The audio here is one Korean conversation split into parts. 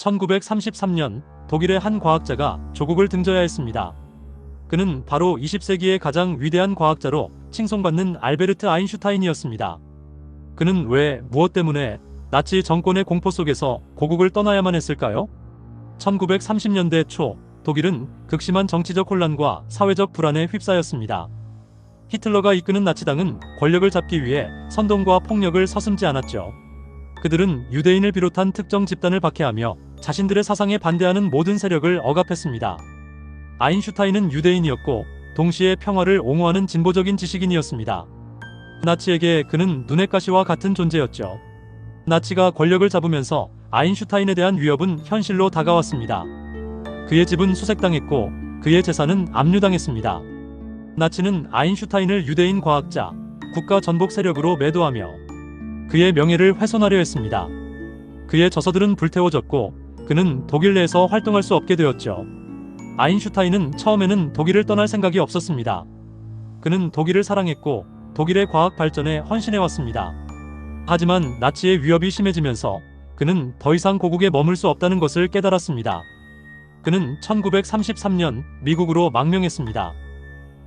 1933년 독일의 한 과학자가 조국을 등져야 했습니다. 그는 바로 20세기의 가장 위대한 과학자로 칭송받는 알베르트 아인슈타인이었습니다. 그는 왜 무엇 때문에 나치 정권의 공포 속에서 고국을 떠나야만 했을까요? 1930년대 초 독일은 극심한 정치적 혼란과 사회적 불안에 휩싸였습니다. 히틀러가 이끄는 나치당은 권력을 잡기 위해 선동과 폭력을 서슴지 않았죠. 그들은 유대인을 비롯한 특정 집단을 박해하며 자신들의 사상에 반대하는 모든 세력을 억압했습니다. 아인슈타인은 유대인이었고 동시에 평화를 옹호하는 진보적인 지식인이었습니다. 나치에게 그는 눈의 가시와 같은 존재였죠. 나치가 권력을 잡으면서 아인슈타인에 대한 위협은 현실로 다가왔습니다. 그의 집은 수색당했고 그의 재산은 압류당했습니다. 나치는 아인슈타인을 유대인 과학자, 국가 전복 세력으로 매도하며 그의 명예를 훼손하려 했습니다. 그의 저서들은 불태워졌고 그는 독일 내에서 활동할 수 없게 되었죠. 아인슈타인은 처음에는 독일을 떠날 생각이 없었습니다. 그는 독일을 사랑했고 독일의 과학 발전에 헌신해 왔습니다. 하지만 나치의 위협이 심해지면서 그는 더 이상 고국에 머물 수 없다는 것을 깨달았습니다. 그는 1933년 미국으로 망명했습니다.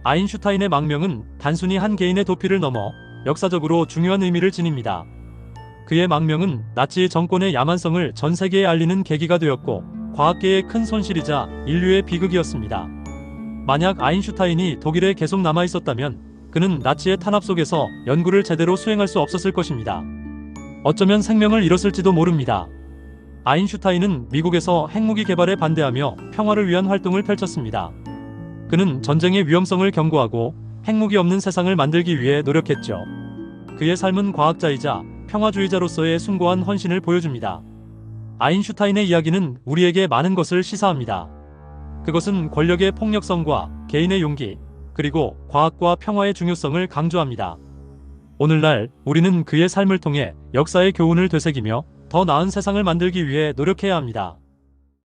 아인슈타인의 망명은 단순히 한 개인의 도피를 넘어 역사적으로 중요한 의미를 지닙니다. 그의 망명은 나치 정권의 야만성을 전 세계에 알리는 계기가 되었고 과학계의 큰 손실이자 인류의 비극이었습니다. 만약 아인슈타인이 독일에 계속 남아 있었다면 그는 나치의 탄압 속에서 연구를 제대로 수행할 수 없었을 것입니다. 어쩌면 생명을 잃었을지도 모릅니다. 아인슈타인은 미국에서 핵무기 개발에 반대하며 평화를 위한 활동을 펼쳤습니다. 그는 전쟁의 위험성을 경고하고 핵무기 없는 세상을 만들기 위해 노력했죠. 그의 삶은 과학자이자 평화주의자로서의 숭고한 헌신을 보여줍니다. 아인슈타인의 이야기는 우리에게 많은 것을 시사합니다. 그것은 권력의 폭력성과 개인의 용기, 그리고 과학과 평화의 중요성을 강조합니다. 오늘날 우리는 그의 삶을 통해 역사의 교훈을 되새기며 더 나은 세상을 만들기 위해 노력해야 합니다.